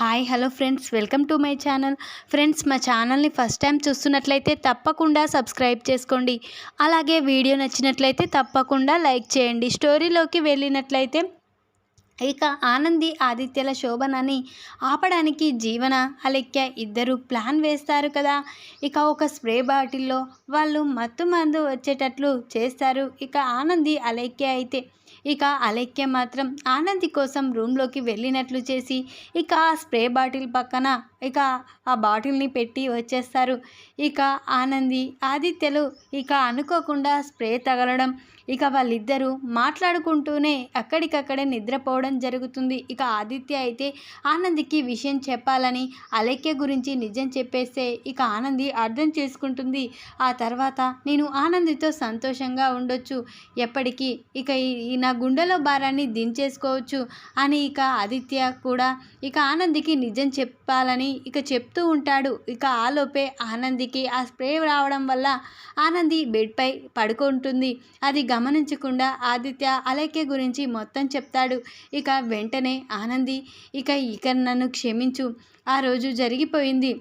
Hi hello friends. Welcome to my channel. Friends మా ఛానల్ని first time చూస్తున్నట్లయితే తప్పకుండా సబ్స్క్రైబ్ చేసుకోండి. అలాగే వీడియో నచ్చినట్లయితే తప్పకుండా లైక్ చేయండి. స్టోరీలోకి వెళ్ళినట్లయితే ఇక ఆనంది ఆదిత్యల శోభనని ఆపడానికి జీవన అలెక్య ఇద్దరు ప్లాన్ వేస్తారు కదా. ఇక ఒక స్ప్రే బాటిల్లో వాళ్ళు మత్తు మందు వచ్చేటట్లు చేస్తారు. ఇక ఆనంది అలెక్య అయితే ఇక అలెక్య మాత్రం ఆనంది కోసం రూమ్లోకి వెళ్ళినట్లు చేసి ఇక ఆ స్ప్రే బాటిల్ పక్కన ఇక ఆ బాటిల్ని పెట్టి వచ్చేస్తారు. ఇక ఆనంది ఆదిత్యలు ఇక అనుకోకుండా స్ప్రే తగలడం ఇక వాళ్ళిద్దరూ మాట్లాడుకుంటూనే అక్కడికక్కడే నిద్రపోవడం జరుగుతుంది. ఇక ఆదిత్య అయితే ఆనందికి విషయం చెప్పాలని అలెక్య గురించి నిజం చెప్పేస్తే ఇక ఆనంది అర్థం చేసుకుంటుంది. ఆ తర్వాత నేను ఆనందితో సంతోషంగా ఉండొచ్చు. ఎప్పటికీ ఇక ఈ నా గుండెలో భారాన్ని దించేసుకోవచ్చు అని ఇక ఆదిత్య కూడా ఇక ఆనందికి నిజం చెప్పాలని ఇక చెప్తూ ఉంటాడు. ఇక ఆలోపే ఆనందికి ఆ స్ప్రే రావడం వల్ల ఆనంది బెడ్పై పడుకుంటుంది. అది గమనించకుండా ఆదిత్య అలైక్య గురించి మొత్తం చెప్తాడు. ఇక వెంటనే ఆనంది ఇక ఇక నన్ను క్షమించు. ఆ రోజు జరిగిపోయింది.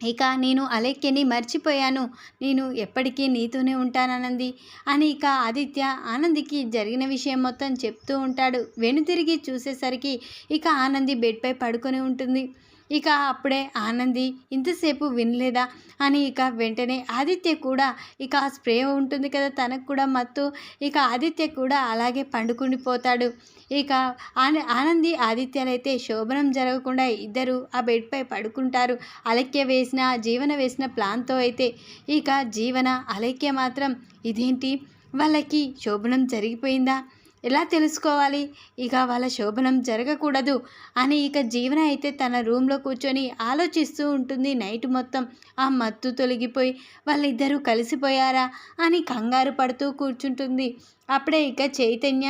ఇక నేను అలేఖ్యని మర్చిపోయాను. నేను ఎప్పటికీ నీతోనే ఉంటానన్నది అని ఇక ఆదిత్య ఆనందికి జరిగిన విషయం మొత్తం చెప్తూ ఉంటాడు. వెనుతిరిగి చూసేసరికి ఇక ఆనంది బెడ్పై పడుకొని ఉంటుంది. ఇక అప్పుడే ఆనంది ఇంతసేపు వినలేదా? అని ఇక వెంటనే ఆదిత్య కూడా ఇక ఆ స్ప్రే ఉంటుంది కదా తనకు కూడా మత్తు. ఇక ఆదిత్య కూడా అలాగే పండుకుండిపోతాడు ఇక ఆన ఆనంది ఆదిత్యలైతే శోభనం జరగకుండా ఇద్దరు ఆ బెడ్పై పడుకుంటారు. అలక్య వేసిన జీవన వేసిన ప్లాన్తో అయితే ఇక జీవన అలక్య మాత్రం ఇదేంటి? వాళ్ళకి శోభనం జరిగిపోయిందా? ఎలా తెలుసుకోవాలి? ఇక వాళ్ళ శోభనం జరగకూడదు అని ఇక జీవన అయితే తన రూమ్లో కూర్చొని ఆలోచిస్తూ ఉంటుంది నైట్ మొత్తం. ఆ మత్తు తొలగిపోయి వాళ్ళిద్దరూ కలిసిపోయారా అని కంగారు పడుతూ కూర్చుంటుంది. అప్పుడే ఇక చైతన్య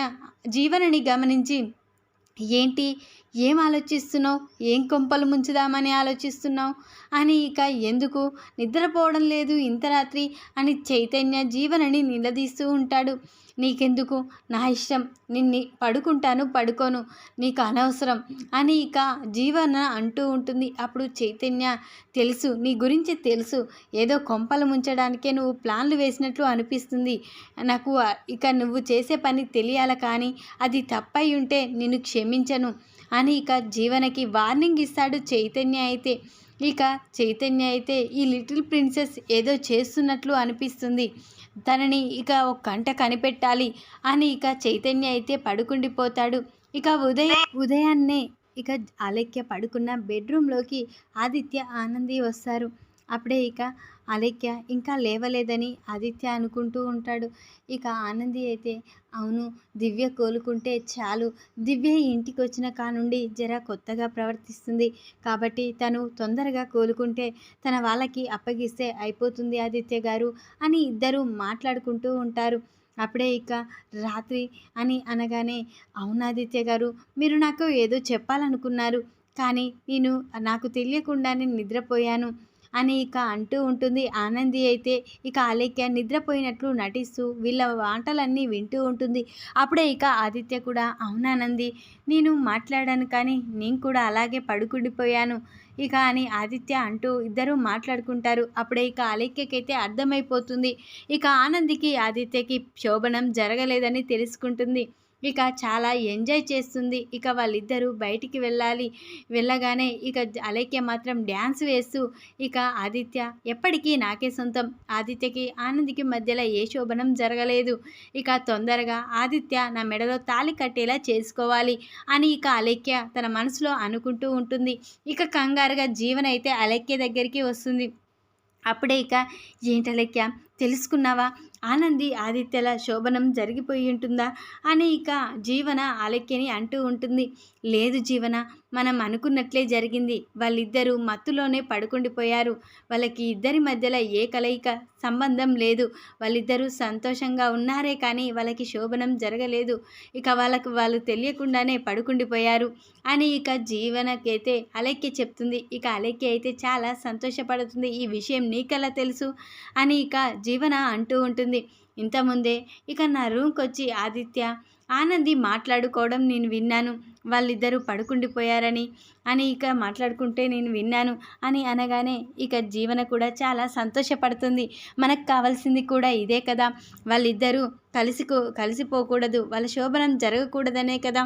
జీవనని గమనించి ఏంటి? ఏం ఆలోచిస్తున్నావు? ఏం కొంపలు ముంచుదామని ఆలోచిస్తున్నావు? అని ఇక ఎందుకు? నిద్రపోవడం లేదు ఇంత రాత్రి అని చైతన్య జీవనని నిలదీస్తూ ఉంటాడు. నీకెందుకు? నా ఇష్టం. నిన్ని పడుకుంటాను పడుకోను. నీకు అనవసరం. అని ఇక జీవన అంటూ ఉంటుంది. అప్పుడు చైతన్య తెలుసు నీ గురించి తెలుసు. ఏదో కొంపలు ముంచడానికే నువ్వు ప్లాన్లు వేసినట్లు అనిపిస్తుంది. నాకు ఇక నువ్వు చేసే పని తెలియాల కానీ అది తప్పై ఉంటే నిన్ను క్షమించను. అని ఇక జీవనకి వార్నింగ్ ఇస్తాడు చైతన్య అయితే. ఇక చైతన్య అయితే ఈ లిటిల్ ప్రిన్సెస్ ఏదో చేస్తున్నట్లు అనిపిస్తుంది. తనని ఇక ఒక గంట కనిపెట్టాలి అని ఇక చైతన్య అయితే పడుకుండిపోతాడు. ఇక ఉదయ ఉదయాన్నే ఇక అలెక్య పడుకున్న బెడ్రూమ్లోకి ఆదిత్య ఆనంది వస్తారు. అప్పుడే ఇక అలెక్య ఇంకా లేవలేదని ఆదిత్య అనుకుంటూ ఉంటాడు. ఇక ఆనంది అయితే అవును దివ్య కోలుకుంటే చాలు. దివ్య ఇంటికి వచ్చిన కానుండి జర కొత్తగా ప్రవర్తిస్తుంది. కాబట్టి తను తొందరగా కోలుకుంటే తన వాళ్ళకి అప్పగిస్తే అయిపోతుంది ఆదిత్య గారు అని ఇద్దరు మాట్లాడుకుంటూ ఉంటారు. అప్పుడే ఇక రాత్రి అని అనగానే అవునాదిత్య గారు మీరు నాకు ఏదో చెప్పాలనుకున్నారు. కానీ నేను నాకు తెలియకుండానే నిద్రపోయాను. అని ఇక అంటూ ఉంటుంది. ఆనంది అయితే ఇక అలేఖ్య నిద్రపోయినట్లు నటిస్తూ వీళ్ళ మాటలన్నీ వింటూ ఉంటుంది. అప్పుడే ఇక ఆదిత్య కూడా అవునానంది నేను మాట్లాడాను కానీ నేను కూడా అలాగే పడుకుండిపోయాను ఇక అని ఆదిత్య అంటూ ఇద్దరూ మాట్లాడుకుంటారు. అప్పుడే ఇక అలేఖ్యకైతే అర్థమైపోతుంది. ఇక ఆనందికి ఆదిత్యకి శోభనం జరగలేదని తెలుసుకుంటుంది. ఇక చాలా ఎంజాయ్ చేస్తుంది. ఇక వాళ్ళిద్దరూ బయటికి వెళ్ళాలి. వెళ్ళగానే ఇక అలైక్య మాత్రం డ్యాన్స్ వేస్తూ ఇక ఆదిత్య ఎప్పటికీ నాకే సొంతం. ఆదిత్యకి ఆనందికి మధ్యలో ఏ శోభనం జరగలేదు. ఇక తొందరగా ఆదిత్య నా మెడలో తాలి కట్టేలా చేసుకోవాలి అని ఇక అలైక్య తన మనసులో అనుకుంటూ ఉంటుంది. ఇక కంగారుగా జీవనైతే అయితే దగ్గరికి వస్తుంది. అప్పుడే ఇక ఏంటలెక్క తెలుసుకున్నావా? ఆనంది ఆదిత్యల శోభనం జరిగిపోయి ఉంటుందా? అని ఇక జీవన ఆలక్యని అంటూ ఉంటుంది. లేదు జీవన మనం అనుకున్నట్లే జరిగింది. వాళ్ళిద్దరూ మత్తులోనే పడుకుండిపోయారు వాళ్ళకి ఇద్దరి మధ్యలో ఏ కలయిక సంబంధం లేదు. వాళ్ళిద్దరూ సంతోషంగా ఉన్నారే కానీ వాళ్ళకి శోభనం జరగలేదు. ఇక వాళ్ళకు వాళ్ళు తెలియకుండానే పడుకుండిపోయారు అని ఇక జీవనకైతే అలెక్య చెప్తుంది. ఇక అలెక్య అయితే చాలా సంతోషపడుతుంది. ఈ విషయం నీకెలా తెలుసు? అని ఇక జీవన అంటూ ఉంటుంది. ఇంతకుముందే ఇక నా రూమ్కి వచ్చి ఆదిత్య ఆనంది మాట్లాడుకోవడం నేను విన్నాను. వాళ్ళిద్దరూ పడుకుండిపోయారని అని ఇక మాట్లాడుకుంటే నేను విన్నాను అని అనగానే ఇక జీవన కూడా చాలా సంతోషపడుతుంది. మనకు కావాల్సింది కూడా ఇదే కదా. వాళ్ళిద్దరూ కలిసి కలిసిపోకూడదు. వాళ్ళ శోభనం జరగకూడదనే కదా.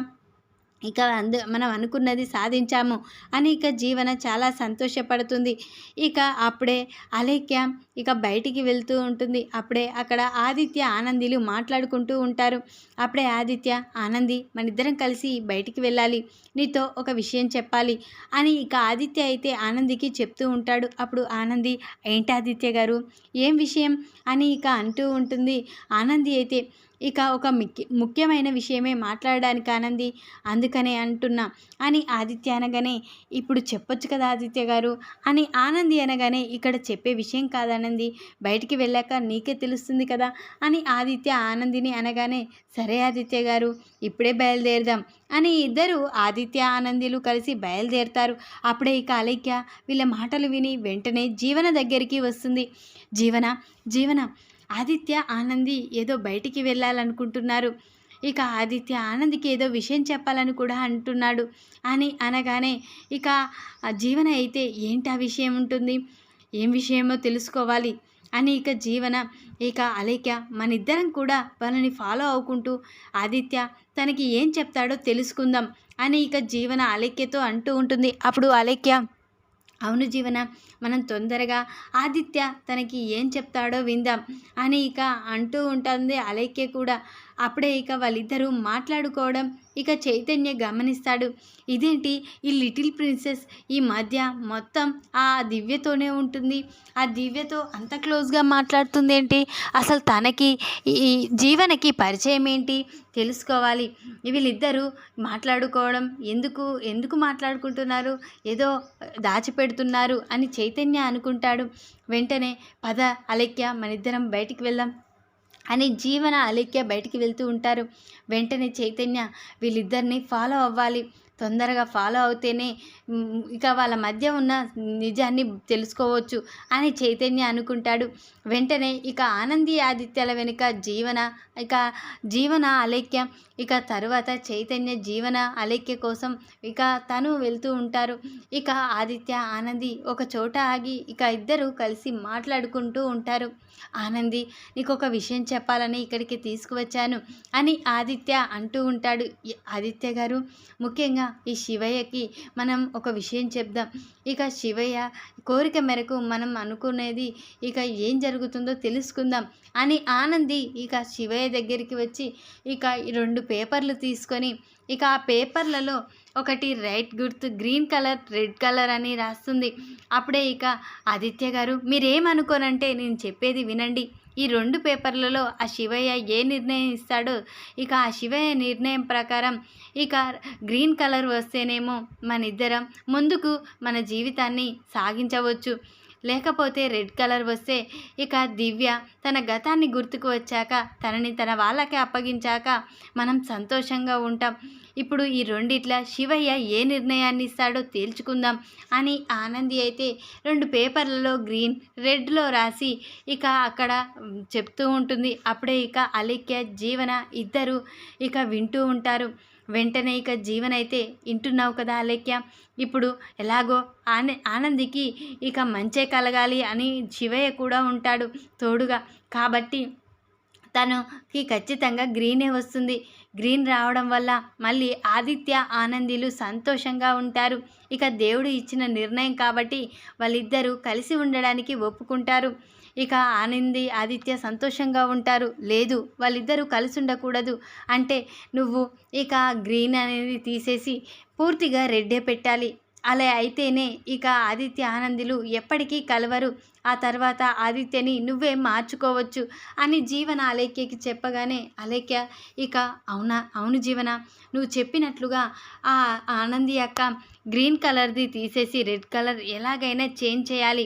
ఇక అందు మనం అనుకున్నది సాధించాము అని ఇక జీవన చాలా సంతోషపడుతుంది. ఇక అప్పుడే అలేఖ్య ఇక బయటికి వెళ్తూ ఉంటుంది. అప్పుడే అక్కడ ఆదిత్య ఆనందిలు మాట్లాడుకుంటూ ఉంటారు. అప్పుడే ఆదిత్య ఆనంది మనిద్దరం కలిసి బయటికి వెళ్ళాలి. నీతో ఒక విషయం చెప్పాలి అని ఇక ఆదిత్య అయితే ఆనందికి చెప్తూ ఉంటాడు. అప్పుడు ఆనంది ఏంటి ఆదిత్య గారు? ఏం విషయం? అని ఇక అంటూ ఉంటుంది. ఆనంది అయితే ఇక ఒక ముఖ్య ముఖ్యమైన విషయమే మాట్లాడడానికి ఆనంది అందుకనే అంటున్నా అని ఆదిత్య అనగానే ఇప్పుడు చెప్పొచ్చు కదా ఆదిత్య గారు? అని ఆనంది అనగానే ఇక్కడ చెప్పే విషయం కాదనంది బయటికి వెళ్ళాక నీకే తెలుస్తుంది కదా? అని ఆదిత్య ఆనందిని అనగానే సరే ఆదిత్య గారు ఇప్పుడే బయలుదేరదాం. అని ఇద్దరు ఆదిత్య ఆనందిలు కలిసి బయలుదేరుతారు. అప్పుడే ఇక అలైక్య వీళ్ళ మాటలు విని వెంటనే జీవన దగ్గరికి వస్తుంది. జీవన? జీవన? ఆదిత్య ఆనంది ఏదో బయటికి వెళ్ళాలనుకుంటున్నారు. ఇక ఆదిత్య ఆనందికి ఏదో విషయం చెప్పాలని కూడా అంటున్నాడు. అని అనగానే ఇక జీవన అయితే ఏంటి ఆ విషయం ఉంటుంది? ఏం విషయమో తెలుసుకోవాలి. అని ఇక జీవన ఇక అలేఖ్య మనిద్దరం కూడా వాళ్ళని ఫాలో అవ్వుకుంటూ ఆదిత్య తనకి ఏం చెప్తాడో తెలుసుకుందాం అని ఇక జీవన అలేఖ్యతో అంటూ ఉంటుంది. అప్పుడు అలేఖ్య అవును జీవన మనం తొందరగా ఆదిత్య తనకి ఏం చెప్తాడో విందాం అని ఇక అంటూ ఉంటుంది అలైక్య కూడా. అప్పుడే ఇక వాళ్ళిద్దరూ మాట్లాడుకోవడం ఇక చైతన్య గమనిస్తాడు. ఇదేంటి? ఈ లిటిల్ ప్రిన్సెస్ ఈ మధ్య మొత్తం ఆ దివ్యతోనే ఉంటుంది. ఆ దివ్యతో అంత క్లోజ్గా మాట్లాడుతుంది ఏంటి అసలు తనకి ఈ జీవనకి పరిచయం ఏంటి? తెలుసుకోవాలి. వీళ్ళిద్దరూ మాట్లాడుకోవడం ఎందుకు ఎందుకు మాట్లాడుకుంటున్నారు? ఏదో దాచిపెడుతున్నారు అని చైతన్య అనుకుంటాడు. వెంటనే పద అలెక్య మనిద్దరం బయటికి వెళ్దాం అని జీవన అలెక్య బయటికి వెళ్తూ ఉంటారు. వెంటనే చైతన్య వీళ్ళిద్దరిని ఫాలో అవ్వాలి. తొందరగా ఫాలో అవుతేనే ఇక వాళ్ళ మధ్య ఉన్న నిజాన్ని తెలుసుకోవచ్చు అని చైతన్య అనుకుంటాడు. వెంటనే ఇక ఆనంది ఆదిత్యాల వెనుక జీవన ఇక జీవన అలేఖ్య ఇక తరువాత చైతన్య జీవన అలేఖ్య కోసం ఇక తను వెళ్తూ ఉంటారు. ఇక ఆదిత్య ఆనంది ఒక చోట ఆగి ఇక ఇద్దరు కలిసి మాట్లాడుకుంటూ ఉంటారు. ఆనంది నీకు ఒక విషయం చెప్పాలని ఇక్కడికి తీసుకువచ్చాను అని ఆదిత్య అంటూ ఉంటాడు. ఆదిత్య గారు ముఖ్యంగా ఈ శివయ్యకి మనం ఒక విషయం చెప్దాం. ఇక శివయ్య కోరిక మేరకు మనం అనుకునేది ఇక ఏం జరుగుతుందో తెలుసుకుందాం అని ఆనంది ఇక శివయ్య దగ్గరికి వచ్చి ఇక రెండు పేపర్లు తీసుకొని ఇక ఆ పేపర్లలో ఒకటి రైట్ గుర్తు గ్రీన్ కలర్ రెడ్ కలర్ అని రాస్తుంది. అప్పుడే ఇక ఆదిత్య గారు మీరేమనుకోనంటే నేను చెప్పేది వినండి. ఈ రెండు పేపర్లలో ఆ శివయ్య ఏ నిర్ణయం ఇస్తాడో? ఇక ఆ శివయ్య నిర్ణయం ప్రకారం ఇక గ్రీన్ కలర్ వస్తేనేమో మన ఇద్దరం ముందుకు మన జీవితాన్ని సాగించవచ్చు. లేకపోతే రెడ్ కలర్ వస్తే ఇక దివ్య తన గతాన్ని గుర్తుకు వచ్చాక తనని తన వాళ్ళకి అప్పగించాక మనం సంతోషంగా ఉంటాం. ఇప్పుడు ఈ రెండిట్ల శివయ్య ఏ నిర్ణయాన్ని ఇస్తాడో తేల్చుకుందాం అని ఆనంది అయితే రెండు పేపర్లలో గ్రీన్ రెడ్లో రాసి ఇక అక్కడ చెప్తూ ఉంటుంది. అప్పుడే ఇక అలిక్య జీవన ఇద్దరు ఇక వింటూ ఉంటారు. వెంటనే ఇక జీవనైతే అయితే వింటున్నావు కదా అలేఖ్య. ఇప్పుడు ఎలాగో ఆన ఆనందికి ఇక మంచే కలగాలి అని శివయ్య కూడా ఉంటాడు తోడుగా. కాబట్టి తనకి ఖచ్చితంగా గ్రీనే వస్తుంది. గ్రీన్ రావడం వల్ల మళ్ళీ ఆదిత్య ఆనందిలు సంతోషంగా ఉంటారు. ఇక దేవుడు ఇచ్చిన నిర్ణయం కాబట్టి వాళ్ళిద్దరూ కలిసి ఉండడానికి ఒప్పుకుంటారు. ఇక ఆనంది ఆదిత్య సంతోషంగా ఉంటారు. లేదు వాళ్ళిద్దరూ కలిసి ఉండకూడదు అంటే నువ్వు ఇక గ్రీన్ అనేది తీసేసి పూర్తిగా రెడ్డే పెట్టాలి. అలా అయితేనే ఇక ఆదిత్య ఆనందులు ఎప్పటికీ కలవరు. ఆ తర్వాత ఆదిత్యని నువ్వే మార్చుకోవచ్చు అని జీవన అలేఖ్యకి చెప్పగానే అలేఖ్య ఇక అవునా? అవును జీవన. నువ్వు చెప్పినట్లుగా ఆ ఆనంది యొక్క గ్రీన్ కలర్ది తీసేసి రెడ్ కలర్ ఎలాగైనా చేంజ్ చేయాలి.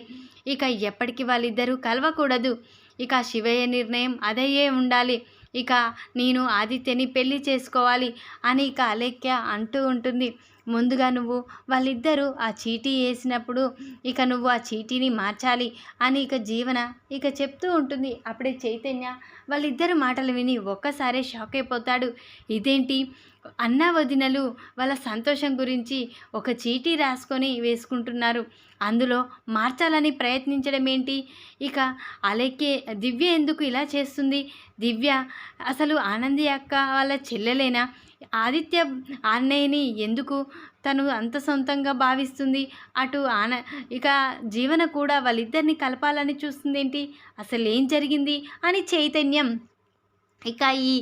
ఇక ఎప్పటికీ వాళ్ళిద్దరూ కలవకూడదు. ఇక శివయ్య నిర్ణయం అదయ్యే ఉండాలి. ఇక నేను ఆదిత్యని పెళ్ళి చేసుకోవాలి అని ఇక అలేఖ్య అంటూ ఉంటుంది. ముందుగా నువ్వు వాళ్ళిద్దరూ ఆ చీటీ వేసినప్పుడు ఇక నువ్వు ఆ చీటీని మార్చాలి అని ఇక జీవన ఇక చెప్తూ ఉంటుంది. అప్పుడే చైతన్య వాళ్ళిద్దరు మాటలు విని ఒక్కసారే షాక్ అయిపోతాడు. ఇదేంటి? అన్న వదినలు వాళ్ళ సంతోషం గురించి ఒక చీటీ రాసుకొని వేసుకుంటున్నారు. అందులో మార్చాలని ప్రయత్నించడం ఏంటి? ఇక అలెక్కే దివ్య ఎందుకు ఇలా చేస్తుంది? దివ్య అసలు ఆనంది అక్క వాళ్ళ చెల్లెలేనా? ఆదిత్య అన్నయ్యని ఎందుకు తను అంత సొంతంగా భావిస్తుంది? అటు ఆన ఇక జీవన కూడా వాళ్ళిద్దరిని కలపాలని చూస్తుంది ఏంటి అసలు ఏం జరిగింది? అని చైతన్యం ఇక ఈ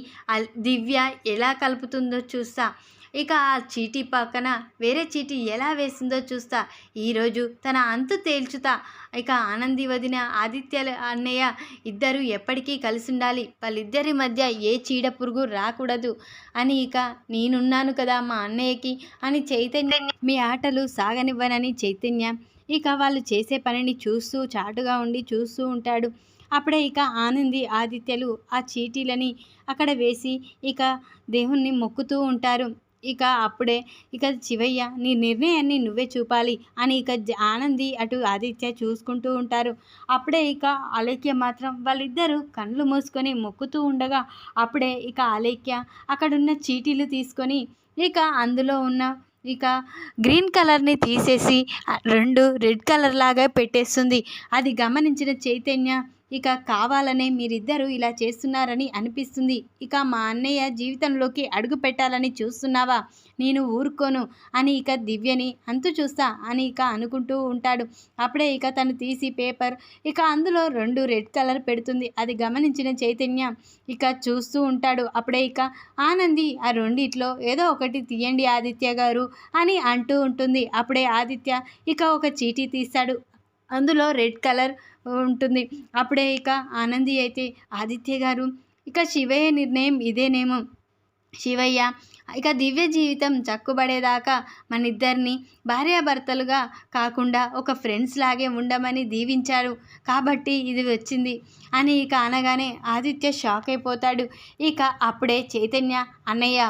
దివ్య ఎలా కలుపుతుందో చూస్తా. ఇక ఆ చీటీ పక్కన వేరే చీటీ ఎలా వేసిందో చూస్తా. ఈరోజు తన అంతు తేల్చుతా. ఇక ఆనంది వదిన ఆదిత్య అన్నయ్య ఇద్దరు ఎప్పటికీ కలిసి ఉండాలి వాళ్ళిద్దరి మధ్య ఏ చీడ పురుగు రాకూడదు. అని ఇక నేనున్నాను కదా మా అన్నయ్యకి అని చైతన్య మీ ఆటలు సాగనివ్వనని చైతన్య ఇక వాళ్ళు చేసే పనిని చూస్తూ చాటుగా ఉండి చూస్తూ ఉంటాడు. అప్పుడే ఇక ఆనంది ఆదిత్యలు ఆ చీటీలని అక్కడ వేసి ఇక దేవుణ్ణి మొక్కుతూ ఉంటారు. ఇక అప్పుడే ఇక శివయ్య నీ నిర్ణయాన్ని నువ్వే చూపాలి అని ఇక జ- ఆనంది అటు ఆదిత్య చూసుకుంటూ ఉంటారు. అప్పుడే ఇక అలేఖ్య మాత్రం వాళ్ళిద్దరూ కళ్ళు మూసుకొని మొక్కుతూ ఉండగా అప్పుడే ఇక అలేఖ్య అక్కడున్న చీటీలు తీసుకొని ఇక అందులో ఉన్న ఇక గ్రీన్ కలర్ని తీసేసి రెండు రెడ్ కలర్ లాగా పెట్టేస్తుంది. అది గమనించిన చైతన్య ఇక కావాలనే మీరిద్దరూ ఇలా చేస్తున్నారని అనిపిస్తుంది. ఇక మా అన్నయ్య జీవితంలోకి అడుగు పెట్టాలని చూస్తున్నావా? నేను ఊరుకోను అని ఇక దివ్యని అంతు చూస్తా అని ఇక అనుకుంటూ ఉంటాడు. అప్పుడే ఇక తను తీసి పేపర్ ఇక అందులో రెండు రెడ్ కలర్ పెడుతుంది. అది గమనించిన చైతన్య ఇక చూస్తూ ఉంటాడు. అప్పుడే ఇక ఆనంది ఆ రెండిట్లో ఏదో ఒకటి తీయండి ఆదిత్య గారు అని అంటూ ఉంటుంది. అప్పుడే ఆదిత్య ఇక ఒక చీటీ తీస్తాడు. అందులో రెడ్ కలర్ ఉంటుంది. అప్పుడే ఇక ఆనంది అయితే ఆదిత్య గారు ఇక శివయ్య నిర్ణయం ఇదేనేమో. శివయ్య ఇక దివ్య జీవితం చక్కుబడేదాకా మన ఇద్దరిని భార్యాభర్తలుగా కాకుండా ఒక ఫ్రెండ్స్ లాగే ఉండమని దీవించారు. కాబట్టి ఇది వచ్చింది అని ఇక అనగానే ఆదిత్య షాక్ అయిపోతాడు. ఇక అప్పుడే చైతన్య అన్నయ్య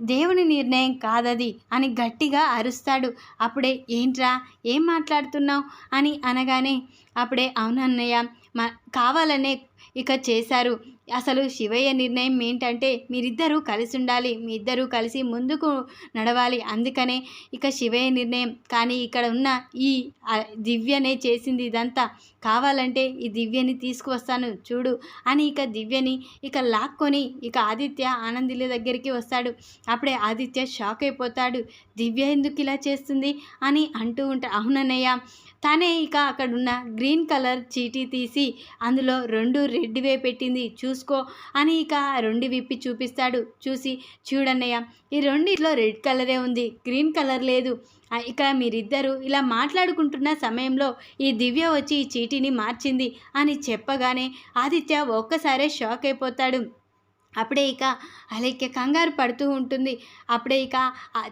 దేవుని నిర్ణయం కాదది అని గట్టిగా అరుస్తాడు. అప్పుడే ఏంట్రా? ఏం మాట్లాడుతున్నావు? అని అనగానే అప్పుడే అవునన్నయ్య మా కావాలనే ఇక చేశారు. అసలు శివయ్య నిర్ణయం ఏంటంటే మీరిద్దరూ కలిసి ఉండాలి మీ ఇద్దరూ కలిసి ముందుకు నడవాలి అందుకనే ఇక శివయ్య నిర్ణయం. కానీ ఇక్కడ ఉన్న ఈ దివ్యనే చేసింది ఇదంతా. కావాలంటే ఈ దివ్యని తీసుకువస్తాను చూడు అని ఇక దివ్యని ఇక లాక్కొని ఇక ఆదిత్య ఆనందిల దగ్గరికి వస్తాడు. అప్పుడే ఆదిత్య షాక్ అయిపోతాడు. దివ్య ఎందుకు ఇలా చేస్తుంది అని అంటూ ఉంటా అవునన్నయ్య. తానే ఇక అక్కడున్న గ్రీన్ కలర్ చీటీ తీసి అందులో రెండు రెడ్వే పెట్టింది. చూ చూసుకో అని ఇక రెండు విప్పి చూపిస్తాడు. చూసి చూడన్నయ్య ఈ రెండిట్లో రెడ్ కలరే ఉంది గ్రీన్ కలర్ లేదు. ఇక మీరిద్దరూ ఇలా మాట్లాడుకుంటున్న సమయంలో ఈ దివ్య వచ్చి ఈ చీటీని మార్చింది అని చెప్పగానే ఆదిత్య ఒక్కసారే షాక్ అయిపోతాడు. అప్పుడే ఇక అలేఖ్య కంగారు పడుతూ ఉంటుంది. అప్పుడే ఇక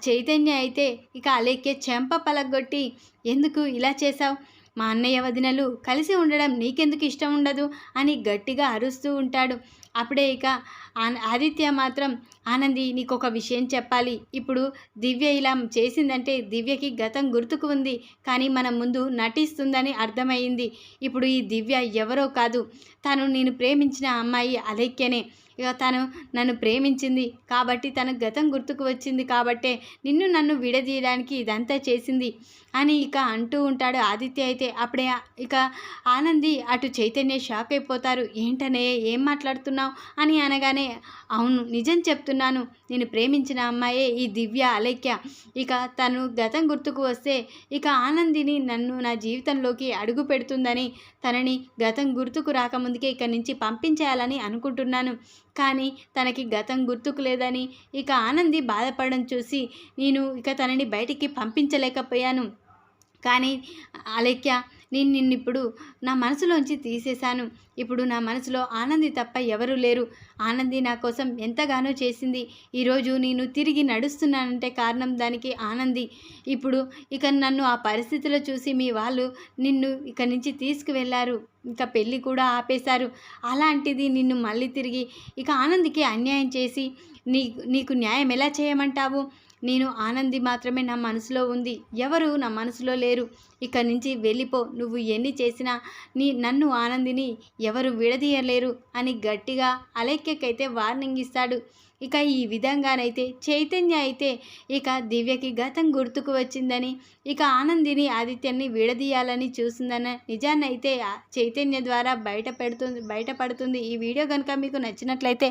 చైతన్య అయితే ఇక అలేఖ్య చెంప పలగొట్టి ఎందుకు ఇలా చేశావు? మా అన్నయ్య వదినలు కలిసి ఉండడం నీకెందుకు ఇష్టం ఉండదు అని గట్టిగా అరుస్తూ ఉంటాడు. అప్పుడే ఇక ఆదిత్య మాత్రం ఆనంది నీకు ఒక విషయం చెప్పాలి. ఇప్పుడు దివ్య ఇలా చేసిందంటే దివ్యకి గతం గుర్తుకు ఉంది. కానీ మన ముందు నటిస్తుందని అర్థమైంది ఇప్పుడు ఈ దివ్య ఎవరో కాదు. తను నేను ప్రేమించిన అమ్మాయి అలైక్యనే ఇక తను నన్ను ప్రేమించింది కాబట్టి తన గతం గుర్తుకు వచ్చింది కాబట్టే నిన్ను నన్ను విడదీయడానికి ఇదంతా చేసింది అని ఇక అంటూ ఉంటాడు ఆదిత్య అయితే. అప్పుడే ఇక ఆనంది అటు చైతన్య షాక్ అయిపోతారు. ఏంటనే ఏం మాట్లాడుతున్నావు? అని అనగానే అవును నిజం చెప్తున్నాను. నేను ప్రేమించిన అమ్మాయే ఈ దివ్య అలైక్య ఇక తను గతం గుర్తుకు వస్తే ఇక ఆనందిని నన్ను నా జీవితంలోకి అడుగు పెడుతుందని తనని గతం గుర్తుకు రాకముందు అందుకే ఇక్కడి నుంచి పంపించేయాలని అనుకుంటున్నాను. కానీ తనకి గతం గుర్తుకు లేదని ఇక ఆనంది బాధపడడం చూసి నేను ఇక తనని బయటికి పంపించలేకపోయాను. కానీ అలేఖ్య నేను నిన్నిప్పుడు నా మనసులోంచి తీసేశాను. ఇప్పుడు నా మనసులో ఆనంది తప్ప ఎవరూ లేరు. ఆనంది నా కోసం ఎంతగానో చేసింది. ఈరోజు నేను తిరిగి నడుస్తున్నానంటే కారణం దానికి ఆనంది. ఇప్పుడు ఇక నన్ను ఆ పరిస్థితిలో చూసి మీ వాళ్ళు నిన్ను ఇక నుంచి తీసుకువెళ్ళారు ఇంకా పెళ్ళి కూడా ఆపేశారు. అలాంటిది నిన్ను మళ్ళీ తిరిగి ఇక ఆనందికి అన్యాయం చేసి నీ నీకు న్యాయం ఎలా చేయమంటావు? నేను ఆనంది మాత్రమే నా మనసులో ఉంది. ఎవరు నా మనసులో లేరు. ఇక నుంచి వెళ్ళిపో. నువ్వు ఎన్ని చేసినా నీ నన్ను ఆనందిని ఎవరు విడదీయలేరు అని గట్టిగా అలైక్యకైతే వార్నింగ్ ఇస్తాడు. ఇక ఈ విధంగానైతే చైతన్య అయితే ఇక దివ్యకి గతం గుర్తుకు వచ్చిందని ఇక ఆనందిని ఆదిత్యాన్ని విడదీయాలని చూసిందన్న నిజాన్నైతే చైతన్య ద్వారా బయట పెడుతుంది బయటపడుతుంది. ఈ వీడియో కనుక మీకు నచ్చినట్లయితే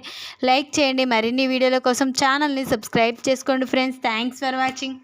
లైక్ చేయండి. మరిన్ని వీడియోల కోసం ఛానల్ని సబ్స్క్రైబ్ చేసుకోండి ఫ్రెండ్స్. Thanks for watching.